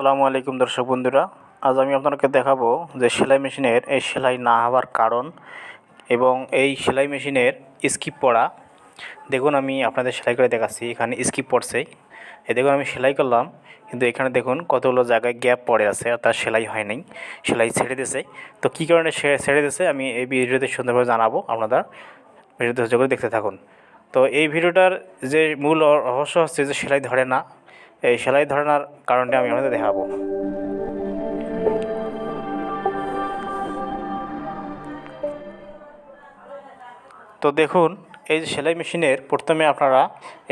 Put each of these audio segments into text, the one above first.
আসসালামু আলাইকুম দর্শক বন্ধুরা, আজ আমি আপনাদেরকে দেখাবো যে সেলাই মেশিনের এই সেলাই না হওয়ার কারণ এবং এই সেলাই মেশিনের স্কিপ পড়া। দেখুন আমি আপনাদের সেলাই করে দেখাচ্ছি, এখানে স্কিপ পড়ছে। এই দেখুন আমি সেলাই করলাম, কিন্তু এখানে দেখুন কতগুলো জায়গায় গ্যাপ পড়ে আছে অর্থাৎ সেলাই হয় নাই, সেলাই ছেড়ে দিয়েছে। তো কী কারণে ছেড়ে দিয়েছে আমি এই ভিডিওতে সুন্দরভাবে জানাব, আপনারা ভিডিওতে করে দেখতে থাকুন। তো এই ভিডিওটার যে মূল রহস্য হচ্ছে যে সেলাই ধরে না এই সেলাই ধরে নার কারণটা আমি আপনাদের দেখাবো। তো দেখুন, এই যে সেলাই মেশিনের প্রথমে আপনারা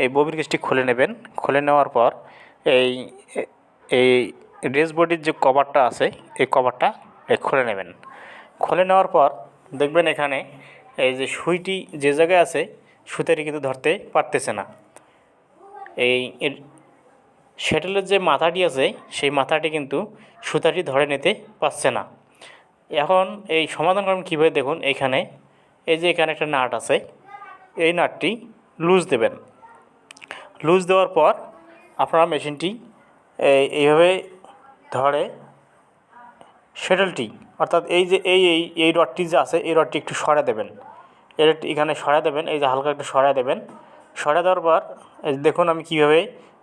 এই ববির কেসটি খুলে নেবেন। খুলে নেওয়ার পর এই এই ড্রেস বডির যে কভারটা আছে, এই কভারটা খুলে নেবেন। খুলে নেওয়ার পর দেখবেন এখানে এই যে সুইটি যে জায়গায় আছে সুতাটি কিন্তু ধরতে পারতেছে না। এই শ্যাটেলের যে মাথাটি আছে, সেই মাথাটি কিন্তু সুতাটি ধরে নিতে পারছে না। এখন এই সমাধান করেন কীভাবে দেখুন, এখানে এই যে এখানে একটা নাট আছে, এই নাটটি লুজ দেবেন। লুজ দেওয়ার পর আপনারা মেশিনটি এই এইভাবে ধরে শ্যাটেলটি অর্থাৎ এই যে, এই এই এই রডটি যে আছে, এই রডটি একটু সরা দেবেন। এর এখানে সরা দেবেন, এই যে হালকা একটু সরা দেবেন। সরা দেওয়ার পর দেখুন আমি কীভাবে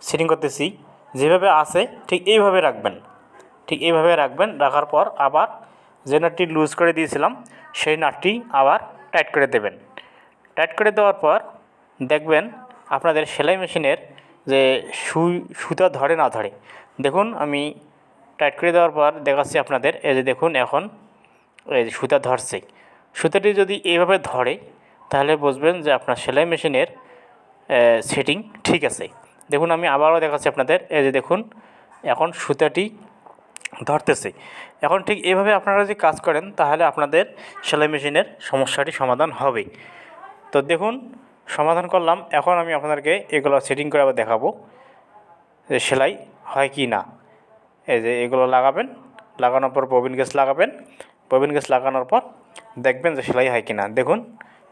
সেটিং করতেছি। যেভাবে আছে, ঠিক এইভাবে রাখবেন। ঠিক এইভাবে রাখবেন, রাখার পর আবার যে নাটটি লুজ করে দিয়েছিলাম, সেই নাটটি আবার টাইট করে দেবেন। টাইট করে দেওয়ার পর দেখবেন আপনাদের সেলাই মেশিনের যে সুই সুতা ধরে না ধরে, দেখুন আমি টাইট করে দেওয়ার পর দেখাচ্ছি আপনাদের, এই যে দেখুন এখন এই যে সুতা ধরছে। সুতাটি যদি এইভাবে ধরে, তাহলে বুঝবেন যে আপনার সেলাই মেশিনের সেটিং ঠিক আছে। দেখুন, আমি আবারও দেখাচ্ছি আপনাদের। এই যে দেখুন, এখন সুতাটি ধরতেছে। এখন ঠিক এভাবে আপনারা যদি কাজ করেন, তাহলে আপনাদের সেলাই মেশিনের সমস্যাটি সমাধান হবে। তো দেখুন, সমাধান করলাম। এখন আমি আপনাদেরকে এগুলো সেটিং করে আবার দেখাবো যে সেলাই হয় কি না। এই যে এগুলো লাগাবেন। লাগানোর পর ববিন গ্যাস লাগাবেন। ববিন গ্যাস লাগানোর পর দেখবেন যে সেলাই হয় কি না। দেখুন,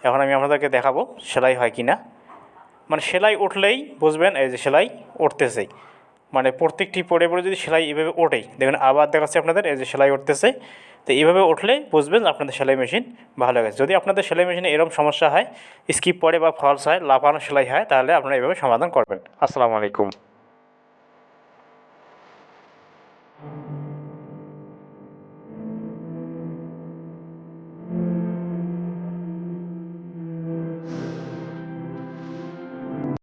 এখন আমি আপনাদেরকে দেখাবো সেলাই হয় কি না। মানে সেলাই উঠলেই বুঝবেন এই যে সেলাই উঠতেছে। মানে প্রত্যেকটি পড়ে পড়ে যদি সেলাই এভাবে ওঠে দেখবেন আবার দেখাচ্ছে আপনাদের এই যে সেলাই উঠতেছে। তো এইভাবে উঠলে বুঝবেন আপনাদের সেলাই মেশিন ভালো গেছে। যদি আপনাদের সেলাই মেশিনে এরকম সমস্যা হয় স্কিপ পড়ে বা ফলস হয়, লাফানো সেলাই হয়, তাহলে আপনারা এভাবে সমাধান করবেন। আসসালামু আলাইকুম।